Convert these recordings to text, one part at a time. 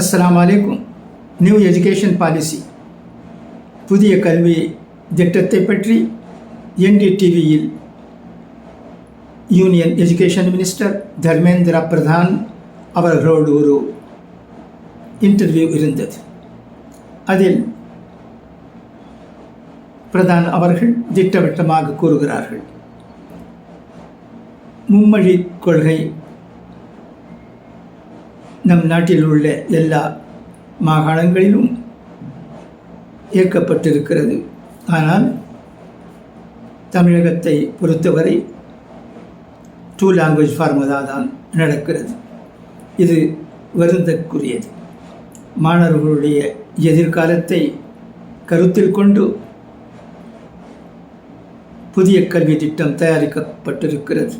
அஸ்லாம் வலைக்கும் new education policy புதிய கல்வி திட்டத்தை பற்றி என்டிடிவியில் union education minister Dharmendra Pradhan அவர்களோடு ஒரு இன்டர்வியூ இருந்தது. அதில் பிரதான் அவர்கள் திட்டவட்டமாக கூறுகிறார்கள். மும்மொழி கொள்கை நம் நாட்டில் உள்ள எல்லா மாகாணங்களிலும் இயக்கப்பட்டிருக்கிறது ஆனால் தமிழகத்தை பொறுத்தவரை டூ லாங்குவேஜ் ஃபார்முலா தான் நடக்கிறது. இது வருந்தற்குரியது மாணவர்களுடைய எதிர்காலத்தை கருத்தில் கொண்டு புதிய கல்வி திட்டம் தயாரிக்கப்பட்டிருக்கிறது.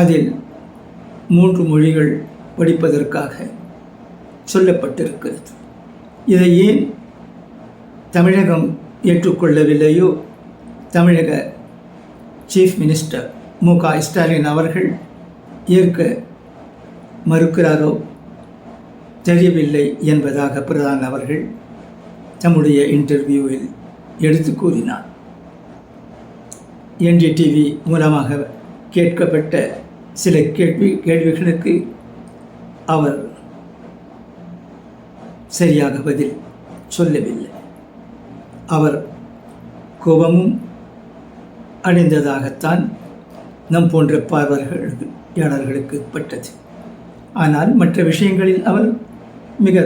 அதில் மூன்று மொழிகள் படிப்பதற்காக சொல்லப்பட்டிருக்கிறது. இதை ஏன் தமிழகம் ஏற்றுக்கொள்ளவில்லையோ? தமிழக சீஃப் மினிஸ்டர் மு க ஸ்டாலின் அவர்கள் ஏற்க மறுக்கிறாரோ? தெரியவில்லை என்பதாக பிரதான் அவர்கள் தம்முடைய இன்டர்வியூவில் எடுத்து கூறினார். என்டிடிவி மூலமாக கேட்கப்பட்ட சில கேள்வி கேள்விகளுக்கு அவர் சரியாக பதில் சொல்லவில்லை. அவர் கோபமும் அடைந்ததாகத்தான் நம் போன்ற பார்வையாளர்களுக்கு பட்டது. ஆனால் மற்ற விஷயங்களில் அவர் மிக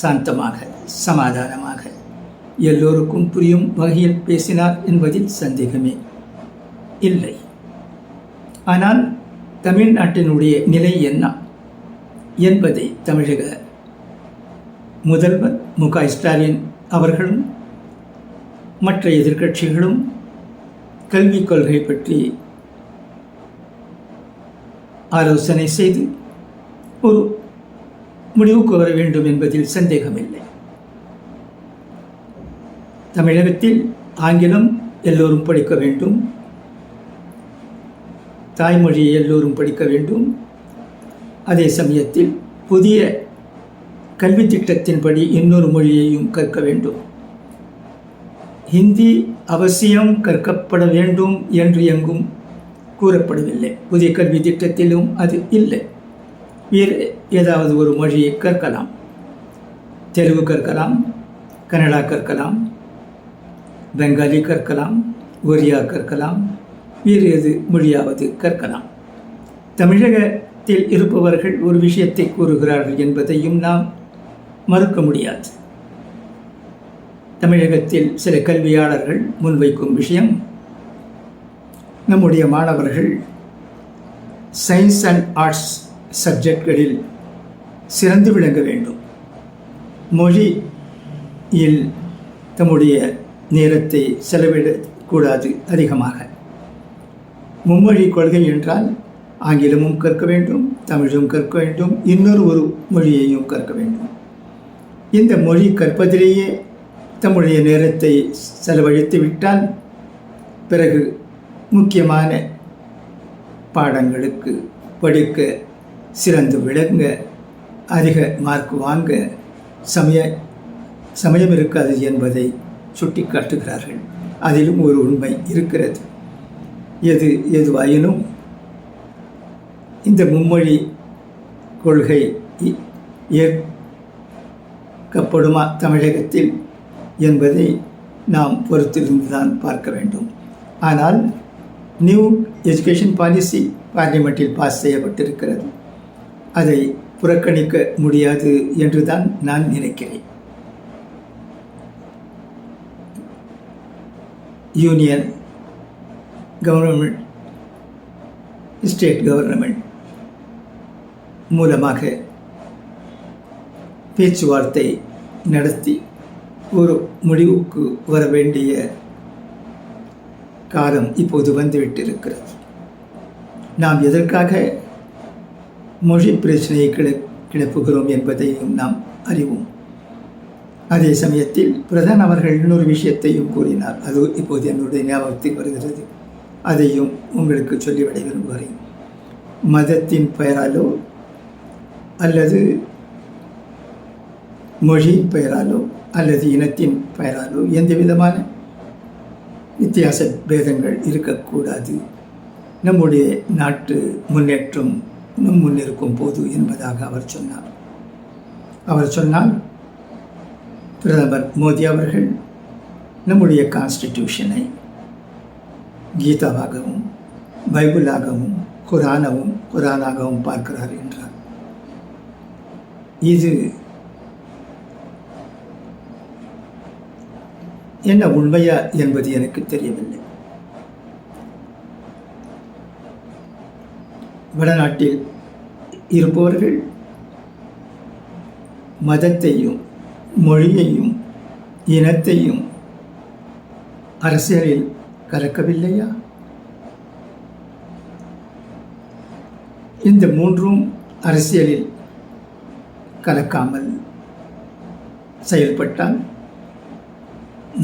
சாந்தமாக சமாதானமாக எல்லோருக்கும் புரியும் வகையில் பேசினார் என்பதில் சந்தேகமே இல்லை. ஆனால் தமிழ்நாட்டினுடைய நிலை என்ன? என்பதை தமிழக முதல்வர் மு க ஸ்டாலின் அவர்களும் மற்ற எதிர்க்கட்சிகளும் கல்விக் கொள்கை பற்றி ஆலோசனை செய்து ஒரு முடிவுக்கு வர வேண்டும் என்பதில் சந்தேகமில்லை. தமிழகத்தில் ஆங்கிலம் எல்லோரும் படிக்க வேண்டும். தாய்மொழியை எல்லோரும் படிக்க வேண்டும். அதே சமயத்தில் புதிய கல்வி திட்டத்தின்படி இன்னொரு மொழியையும் கற்க வேண்டும். ஹிந்தி அவசியம் கற்கப்பட வேண்டும் என்று எங்கும் கூறப்படவில்லை. புதிய கல்வி திட்டத்திலும் அது இல்லை. வேறு ஏதாவது ஒரு மொழியை கற்கலாம். தெலுங்கு கற்கலாம் கன்னடா கற்கலாம் பெங்காலி கற்கலாம் ஒரியா கற்கலாம் வேறு எது மொழியாவது கற்கலாம். தமிழக தமிழகத்தில் இருப்பவர்கள் ஒரு விஷயத்தை கூறுகிறார்கள் என்பதையும் நாம் மறுக்க முடியாது. தமிழகத்தில் சில கல்வியாளர்கள் முன்வைக்கும் விஷயம் நம்முடைய மாணவர்கள் சயின்ஸ் அண்ட் ஆர்ட்ஸ் சப்ஜெக்ட்களில் சிறந்து விளங்க வேண்டும். மொழியில் தம்முடைய நேரத்தை செலவிடக்கூடாது அதிகமாக. மும்மொழி கொள்கை என்றால் ஆங்கிலமும் கற்க வேண்டும் தமிழும் கற்க வேண்டும் இன்னொரு ஒரு மொழியையும் கற்க வேண்டும். இந்த மொழி கற்பதிலேயே தம்முடைய நேரத்தை செலவழித்து விட்டால் பிறகு முக்கியமான பாடங்களுக்கு படிக்க சிறந்து விளங்க அதிக மார்க் வாங்க சமய சமயம் இருக்காது என்பதை சுட்டி காட்டுகிறார்கள் அதிலும் ஒரு உண்மை இருக்கிறது. எது எதுவாயினும் இந்த மும்மொழி கொள்கை ஏற்கப்படுமா தமிழகத்தில் என்பதை நாம் பொறுத்திருந்து தான் பார்க்க வேண்டும். ஆனால் நியூ எஜுகேஷன் பாலிசி பார்லிமெண்ட்டில் பாஸ் செய்யப்பட்டிருக்கிறது. அதை புறக்கணிக்க முடியாது என்று தான் நான் நினைக்கிறேன். யூனியன் கவர்மெண்ட் ஸ்டேட் கவர்மெண்ட் மூலமாக பேச்சுவார்த்தை நடத்தி ஒரு முடிவுக்கு வர வேண்டிய காலம் இப்போது வந்துவிட்டிருக்கிறது. நாம் எதற்காக மொழி பிரச்சனையை கிள கிளப்புகிறோம் என்பதையும் நாம் அறிவோம். அதே சமயத்தில் பிரதான் அவர்கள் இன்னொரு விஷயத்தையும் கூறினார். அது இப்போது என்னுடைய ஞாபகத்தில் வருகிறது. அதையும் உங்களுக்கு சொல்லிவிட விரும்புகிறேன். மதத்தின் பெயராலோ அல்லது மொழியின் பெயராலோ அல்லது இனத்தின் பெயராலோ எந்த விதமான வித்தியாச பேதங்கள் இருக்கக்கூடாது. நம்முடைய நாட்டு முன்னேற்றம் நம் முன்னிருக்கும் போது என்பதாக அவர் சொன்னார். அவர் சொன்னால் பிரதமர் மோடி அவர்கள் நம்முடைய கான்ஸ்டிடியூஷனை கீதாவாகவும் பைபிளாகவும் குரானவும் குரானாகவும் பார்க்கிறார் என்றார். இது என்ன உண்மையா என்பது எனக்கு தெரியவில்லை. வடநாட்டில் இருப்பவர்கள் மதத்தையும் மொழியையும் இனத்தையும் அரசியலில் கலக்கவில்லையா இந்த மூன்றும் அரசியலில் கலக்காமல் செயல்பட்டால்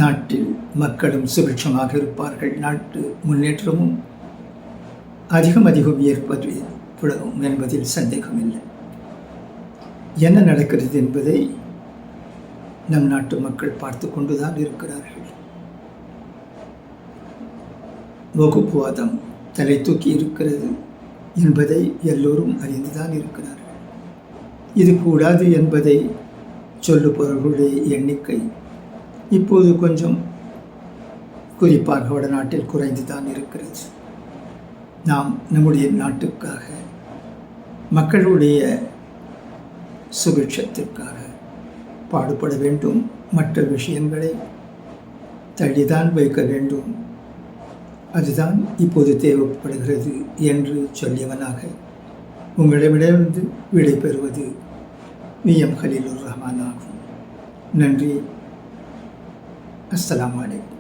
நாட்டில் மக்களும் சுபிட்சமாக இருப்பார்கள். நாட்டு முன்னேற்றமும் அதிகம் அதிகம் ஏற்பது தொடரும் என்பதில் சந்தேகமில்லை. என்ன நடக்கிறது என்பதை நம் நாட்டு மக்கள் பார்த்து கொண்டுதான் இருக்கிறார்கள். வகுப்புவாதம் தலை தூக்கி இருக்கிறது என்பதை எல்லோரும் அறிந்துதான் இருக்கிறார்கள். இது கூடாது என்பதை சொல்லுபவர்களுடைய எண்ணிக்கை இப்போது கொஞ்சம் குறிப்பாக வடநாட்டில் குறைந்து தான் இருக்கிறது. நாம் நம்முடைய நாட்டுக்காக மக்களுடைய சுபிட்சத்திற்காக பாடுபட வேண்டும். மற்ற விஷயங்களை தள்ளிதான் வைக்க வேண்டும். அதுதான் இப்போது தேவைப்படுகிறது என்று சொல்லியவனாக உங்களிடமிருந்து விடைபெறுவது வி ஹலீலுர் ரஹ்மான் ஆகும் நன்றி. அஸ்லாம் அலைக்கும்.